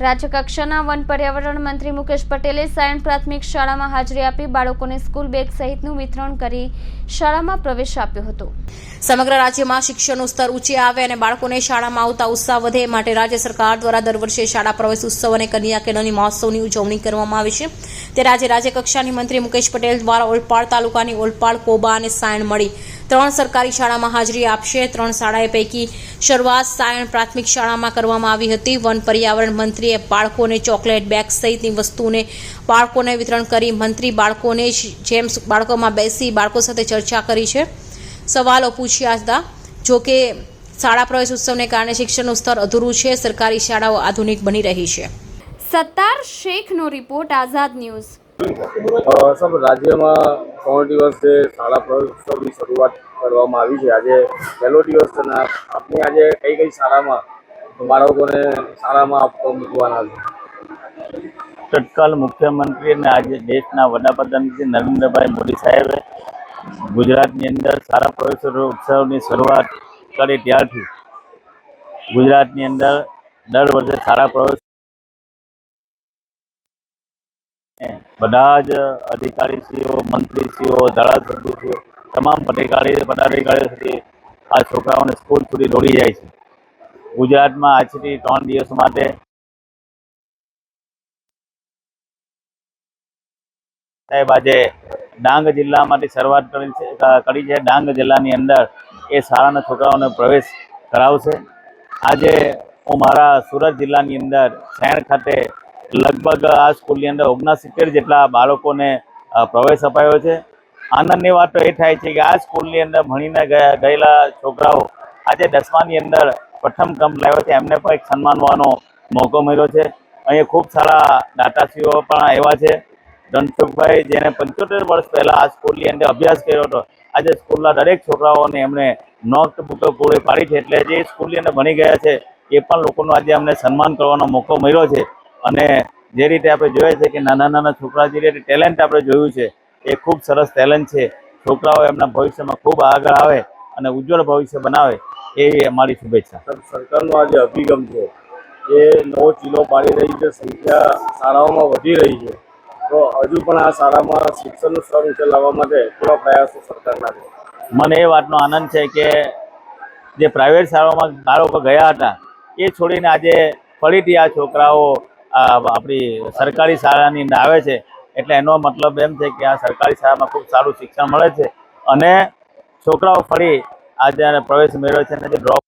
રાજ્યકક્ષાના વન પર્યાવરણ મંત્રી મુકેશ પટેલે સાયણ પ્રાથમિક શાળામાં હાજરી આપી બાળકોને સ્કૂલ બેગ સહિતનું વિતરણ કરી શાળામાં પ્રવેશ આપ્યો હતો. સમગ્ર રાજ્યમાં શિક્ષણનું સ્તર ઊંચે આવે અને બાળકોને શાળામાં આવતા ઉત્સાહ વધે માટે રાજ્ય સરકાર દ્વારા દર વર્ષે શાળા પ્રવેશ ઉત્સવ અને કન્યા કેળવણી મહોત્સવની ઉજવણી કરવામાં આવે છે. ત્યારે આજે રાજ્યકક્ષાની મંત્રી મુકેશ પટેલ દ્વારા ઓલપાડ તાલુકાની ઓલપાડ કોબા અને સાયણ મળી. ત્રણ સરકારી શાળામાં હાજરી આપશે. ત્રણ શાળાએ પૈકી શરૂઆત સાયણ પ્રાથમિક શાળામાં કરવામાં આવી હતી. વન પર્યાવરણ મંત્રીએ બાળકોને ચોકલેટ બેગ સહિતની વસ્તુઓને બાળકોને વિતરણ કરી મંત્રી બાળકોને જેમ બાળકોમાં બેસી બાળકો સાથે ચર્ચા કરી છે. સવાલો પૂછ્યા હતા જોકે શાળા પ્રવેશ ઉત્સવને કારણે શિક્ષણનું સ્તર અધૂરું છે. સરકારી શાળાઓ આધુનિક બની રહી છે. સત્તાર શેખનો રિપોર્ટ આઝાદ ન્યૂઝ. સર રાજ્યમાં ત્રણ દિવસે શાળા પ્રવેશોત્સવની શરૂઆત કરવામાં આવી છે. આજે પહેલો દિવસ અને આજે કઈ કઈ શાળામાં બાળકોને શાળામાં આપવા મૂકવાના છે? તત્કાલ મુખ્યમંત્રી અને આજે દેશના વડાપ્રધાન શ્રી નરેન્દ્રભાઈ મોદી સાહેબે ગુજરાતની અંદર શાળા પ્રવેશ ઉત્સવની શરૂઆત કરી ત્યારથી ગુજરાતની અંદર દર વર્ષે શાળા પ્રવેશ બધા જ અધિકારીશ્રીઓ, મંત્રીશ્રીઓ, ધારાસભ્યશ્રીઓ, તમામ પદાધિકારી પદાધિકારીઓ આ છોકરાઓને સ્કૂલ સુધી દોડી જાય છે. ગુજરાતમાં આજથી ત્રણ દિવસ માટે સાહેબ, આજે ડાંગ જિલ્લામાંથી શરૂઆત કરી છે કરી છે. ડાંગ જિલ્લાની અંદર એ શાળાના છોકરાઓને પ્રવેશ કરાવશે. આજે હું મારા સુરત જિલ્લાની અંદર શહેર ખાતે લગભગ આ સ્કૂલની અંદર ઓગણસિત્તેર જેટલા બાળકોને પ્રવેશ અપાયો છે. આનંદની વાત તો એ થાય છે કે આ સ્કૂલની અંદર ભણીને ગયેલા છોકરાઓ આજે દસમાની અંદર પ્રથમ ક્રમ લાવ્યો છે. એમને પણ એક સન્માનવાનો મોકો મળ્યો છે. અહીંયા ખૂબ સારા દાતાશ્રીઓ પણ આવ્યા છે. ધનસુખભાઈ, જેને પંચોતેર વર્ષ પહેલાં આ સ્કૂલની અંદર અભ્યાસ કર્યો હતો, આજે સ્કૂલના દરેક છોકરાઓને એમણે નોટ બુકો પૂરી પાડી છે. એટલે જે સ્કૂલની અંદર ભણી ગયા છે, એ પણ લોકોનું આજે અમને સન્માન કરવાનો મોકો મળ્યો છે. અને જે રીતે આપણે જોઈએ છે કે નાના નાના છોકરા જે રીતે ટેલેન્ટ આપણે જોયું છે એ ખૂબ સરસ ટેલેન્ટ છે. છોકરાઓ એમના ભવિષ્યમાં ખૂબ આગળ આવે અને ઉજ્જવળ ભવિષ્ય બનાવે એવી અમારી શુભેચ્છા. સરકારનો આજે અભિગમ છે એ નવો ચીલો પાડી રહી છે સંખ્યા શાળાઓમાં વધી રહી છે. તો હજુ પણ આ શાળામાં શિક્ષણનું સ્તર ઊંચે લાવવા માટે કેવા પ્રયાસો સરકારના છે? મને એ વાતનો આનંદ છે કે જે પ્રાઇવેટ શાળાઓમાં બાળકો ગયા હતા એ છોડીને આજે ફરીથી આ છોકરાઓ આપણી સરકારી શાળાની આવે છે, એટલે એનો મતલબ એમ છે કે આ સરકારી શાળામાં ખૂબ સારું શિક્ષણ મળે છે. અને છોકરાઓ ફરી આજે પ્રવેશ મેળવે છે અને જે ડ્રોપ